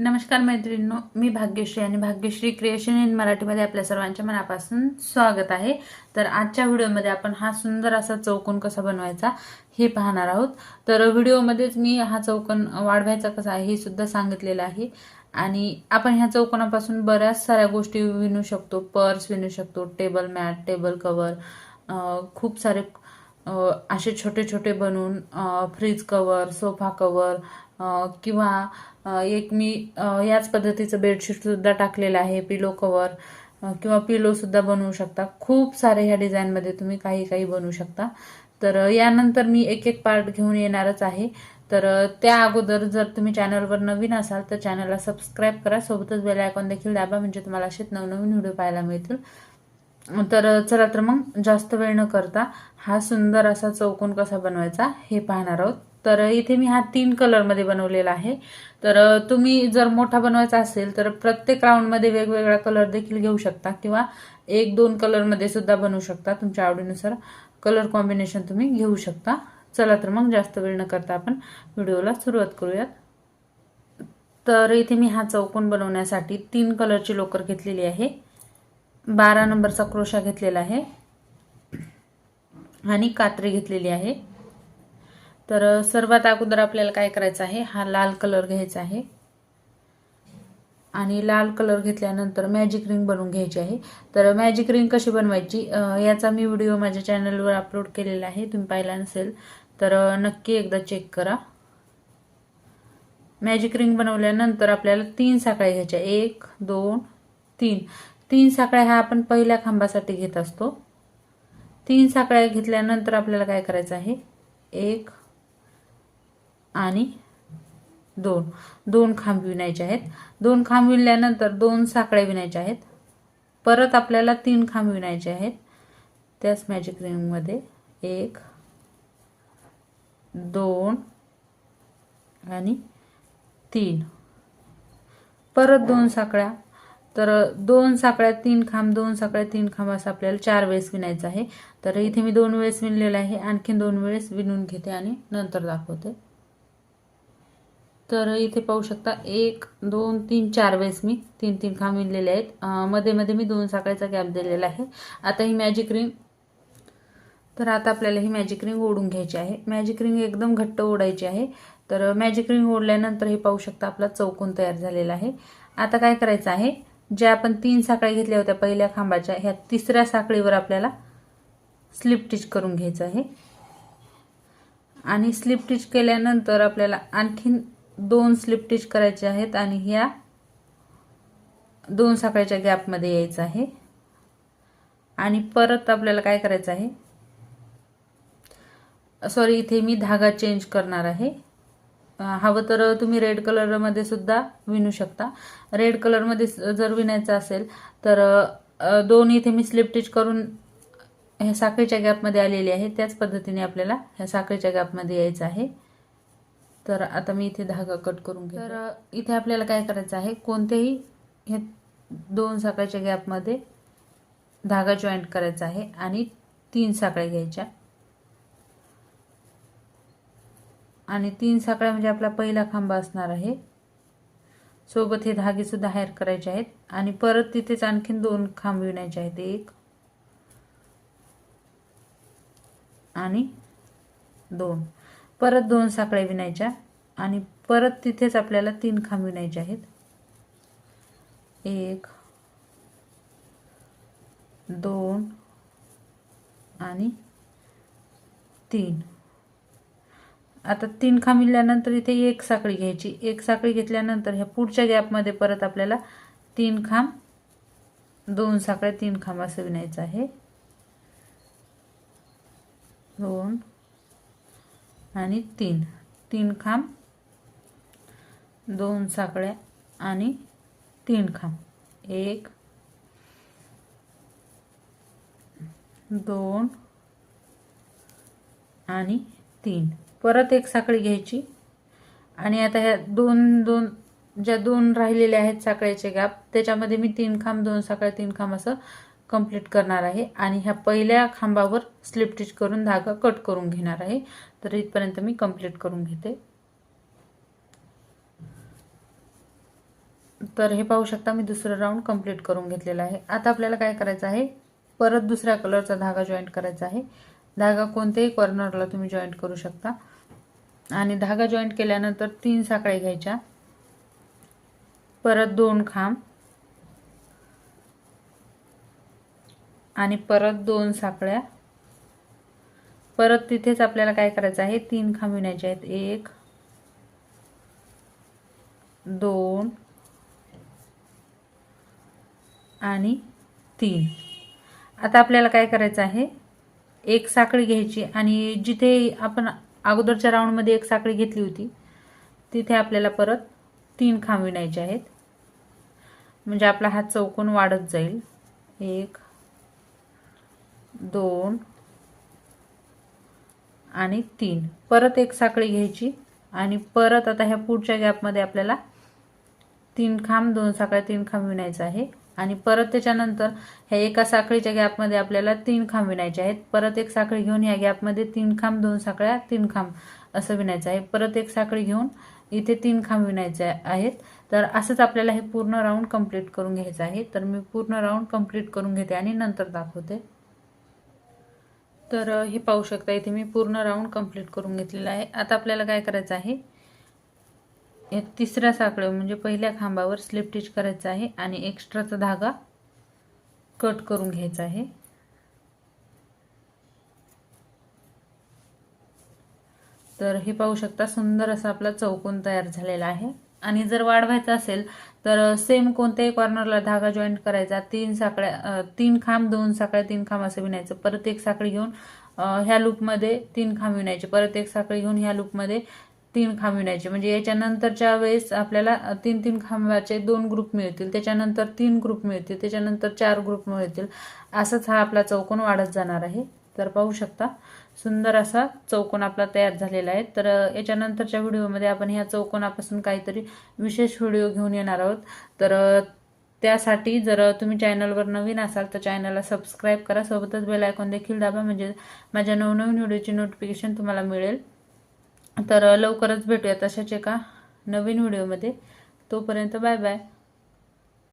नमस्कार मैत्रिणींनो मी भाग्यश्री आणि भाग्यश्री क्रिएशन इन मराठीमध्ये आपल्या सर्वांच्या मनापासून स्वागत आहे. तर आजच्या व्हिडिओमध्ये आपण हा सुंदर असा चौकोन कसा बनवायचा हे पाहणार आहोत. तर व्हिडिओमध्येच मी हा चौकोन वाढवायचा कसा आहे हे सुद्धा सांगितलेलं आहे. आणि आपण ह्या चौकोनापासून बऱ्याच साऱ्या गोष्टी विणू शकतो. पर्स विणू शकतो टेबल मॅट टेबल कवर खूप सारे असे छोटे छोटे बनवून फ्रीज कवर सोफा कवर किंवा एक मी याच पद्धतीचं बेडशीटसुद्धा टाकलेलं आहे पिलो कवर किंवा पिलोसुद्धा बनवू शकता. खूप सारे ह्या डिझाईनमध्ये तुम्ही काही काही बनवू शकता. तर यानंतर मी एक एक पार्ट घेऊन येणारच आहे. तर त्या अगोदर जर तुम्ही चॅनलवर नवीन असाल तर चॅनलला सबस्क्राईब करा. सोबतच बेल आयकॉन देखील दाबा म्हणजे तुम्हाला असेच नवनवीन व्हिडिओ पाहायला मिळतील. तर चला तर मग जास्त वेळ न करता हा सुंदर असा चौकोन कसा बनवायचा हे पाहणार आहोत. तर इथे मी हा तीन कलरमध्ये बनवलेला आहे. तर तुम्ही जर मोठा बनवायचा असेल तर प्रत्येक राऊंडमध्ये वेगवेगळा कलर देखील घेऊ शकता किंवा एक दोन कलरमध्ये सुद्धा बनवू शकता. तुमच्या आवडीनुसार कलर कॉम्बिनेशन तुम्ही घेऊ शकता. चला तर मग जास्त वेळ न करता आपण व्हिडिओला सुरुवात करूयात. तर इथे मी हा चौकोन बनवण्यासाठी तीन कलरची लोकर घेतलेली आहे. बारा नंबरचा क्रोशा घेतलेला आहे. आणि कात्री घेतलेली आहे. तर सर्वात अगोदर आपल्याला काय करायचं आहे? हा लाल कलर घ्यायचा आहे. आणि लाल कलर घेतल्यानंतर मॅजिक रिंग बनवून घ्यायची आहे. तर मॅजिक रिंग कशी बनवायची? याचा मी व्हिडिओ माझ्या चॅनलवर अपलोड केलेला आहे. तुम्ही पाहिला नसेल तर नक्की एकदा चेक करा. मॅजिक रिंग बनवल्यानंतर आपल्याला तीन साखळ्या घ्यायच्या. एक दोन तीन. तीन साखळ्या ह्या आपण पहिल्या खांबासाठी घेत असतो. तीन साखळ्या घेतल्यानंतर आपल्याला काय करायचं आहे? एक आणि दोन. दोन खांब विणायचे आहेत. दोन खांब विणल्यानंतर दोन साखळ्या विणायच्या आहेत. परत आपल्याला तीन खांब विणायचे आहेत. त्याच मॅजिक रिंगमध्ये एक दोन आणि तीन. परत दोन साखळ्या. तर दोन साखळ्या तीन खांब दोन साखळ्या तीन खांब असं आपल्याला चार वेळेस विणायचं आहे. तर इथे मी दोन वेळेस विणलेलं आहे. आणखीन दोन वेळेस विणून घेते आणि नंतर दाखवते. तर इथे पाहू शकता एक दोन तीन चार वेळेस मी तीन तीन खांब विणलेले आहेत. मध्ये मध्ये मी दोन साखळीचा गॅप दिलेला आहे. आता ही मॅजिक रिंग तर आता आपल्याला ही मॅजिक रिंग ओढून घ्यायची आहे. मॅजिक रिंग एकदम घट्ट ओढायची आहे. तर मॅजिक रिंग ओढल्यानंतर हे पाहू शकता आपला चौकोन तयार झालेला आहे. आता काय करायचं आहे? ज्या आपण तीन साखळ्या घेतल्या होत्या पहिल्या खांबाच्या ह्या तिसऱ्या साखळीवर आपल्याला स्लिप टिच करून घ्यायचं आहे. आणि स्लिप टिच केल्यानंतर आपल्याला आणखीन दोन स्लिप टिच करायचे आहेत आणि ह्या दोन साखळ्याच्या गॅपमध्ये यायचं आहे. आणि परत आपल्याला काय करायचं आहे? सॉरी इथे मी धागा चेंज करणार आहे. हवं तर तुम्ही रेड कलरमध्ये सुद्धा विणू शकता. रेड कलरमध्ये जर विणायचं असेल तर दोन इथे मी स्लिप टिच करून ह्या साखळीच्या गॅपमध्ये आलेली आहे. त्याच पद्धतीने आपल्याला ह्या साखळीच्या गॅपमध्ये यायचं आहे. तर आता मी इथे धागा कट करून तर इथे आपल्याला काय करायचं आहे? कोणत्याही हे दोन साखळ्याच्या गॅपमध्ये धागा जॉईंट करायचा आहे आणि तीन साखळ्या घ्यायच्या. आणि तीन साखळ्या म्हणजे आपला पहिला खांबा असणार आहे. सोबत हे धागेसुद्धा हायर करायचे आहेत. आणि परत तिथेच आणखीन दोन खांब विणायचे आहेत. एक आणि दोन. परत दोन साखळ्या विणायच्या आणि परत तिथेच आपल्याला तीन खांब विणायचे आहेत. एक दोन आणि तीन. आता तीन खांब विणल्यानंतर इथे एक साखळी घ्यायची. एक साखळी घेतल्यानंतर ह्या पुढच्या गॅपमध्ये परत आपल्याला तीन खांब दोन साखळ्या तीन खांब असं विणायचं आहे. दोन आणि तीन. तीन खांब दोन साखळ्या आणि तीन खांब. एक दोन आणि तीन. परत एक साखळी घ्यायची. आणि आता ह्या दोन दोन ज्या दोन राहिलेल्या आहेत साखळ्याचे गॅप त्याच्यामध्ये मी तीन खांब दोन साखळ्या तीन खांब असं कंप्लीट करणार आहे. आणि ह्या पहिल्या खांबावर स्लिप स्टिच करून धागा कट करून घेणार आहे. तर इथपर्यंत मी कंप्लीट करून घेते. तर हे पाहू शकता मी दुसरं राऊंड कंप्लीट करून घेतलेलं आहे. आता आपल्याला काय करायचं आहे? परत दुसऱ्या कलरचा धागा जॉईंट करायचा आहे. धागा कोणत्याही कॉर्नरला तुम्ही जॉईंट करू शकता. आणि धागा जॉईंट केल्यानंतर तीन साखळ्या घ्यायच्या. परत दोन खांब. आणि परत दोन साखळ्या. परत तिथेच आपल्याला काय करायचं आहे? तीन खांब विणायचे आहेत. एक दोन आणि तीन. आता आपल्याला काय करायचं आहे? एक साखळी घ्यायची आणि जिथे आपण अगोदरच्या राऊंडमध्ये एक साखळी घेतली होती तिथे आपल्याला परत तीन खांब विणायचे आहेत. म्हणजे आपला हा चौकोन वाढत जाईल. एक दोन आणि तीन. परत एक साखळी घ्यायची आणि परत आता ह्या पुढच्या गॅपमध्ये आपल्याला तीन खांब दोन साखळ्या तीन खांब विणायचं आहे. आणि परत त्याच्यानंतर ह्या एका साखळीच्या गॅपमध्ये आपल्याला तीन खांब विणायचे आहेत. परत एक साखळी घेऊन ह्या गॅपमध्ये तीन खांब दोन साखळ्या तीन खांब असं विणायचं आहे. परत एक साखळी घेऊन इथे तीन खांब विणायचे आहेत. तर असंच आपल्याला हे पूर्ण राऊंड कंप्लीट करून घ्यायचं आहे. तर मी पूर्ण राऊंड कंप्लीट करून घेते आणि नंतर दाखवते. तर हे पाहू शकता इथे मी पूर्ण राऊंड कंप्लीट करून घेतलेला आहे. आता आपल्याला काय करायचं आहे? या तिसऱ्या साखळी म्हणजे पहिल्या खांबावर स्लिप टिच करायचं आहे आणि एक्स्ट्राचा धागा कट करून घ्यायचा आहे. तर हे पाहू शकता सुंदर असा आपला चौकोन तयार झालेला आहे. आणि जर वाढवायचा असेल तर सेम कोणत्याही कॉर्नरला धागा जॉईंट करायचा तीन साकड्या तीन खांब दोन साखळ्या तीन खांब असं विणायचं. परत एक साखळी घेऊन ह्या लूपमध्ये तीन खांब विणायचे. परत एक साखळी घेऊन ह्या लूपमध्ये तीन खांब विणायचे. म्हणजे याच्यानंतरच्या वेळेस आपल्याला तीन तीन खांबाचे दोन ग्रुप मिळतील. त्याच्यानंतर तीन ग्रुप मिळतील. त्याच्यानंतर चार ग्रुप मिळतील. असंच हा आपला चौकोन वाढत जाणार आहे. तर पाहू शकता. सुंदर असा चौकोन आपला तयार झालेला आहे. तर याच्यानंतरच्या व्हिडिओमध्ये आपण ह्या चौकोनापासून काहीतरी विशेष व्हिडिओ घेऊन येणार आहोत. तर त्यासाठी जर तुम्ही चॅनलवर नवीन असाल तर चॅनलला सबस्क्राईब करा. सोबतच बेल आयकॉन देखील दाबा म्हणजे माझ्या नवनवीन व्हिडिओची नोटिफिकेशन तुम्हाला मिळेल. तर लवकरच भेटूया तशाच एका नवीन व्हिडिओमध्ये. तोपर्यंत बाय बाय.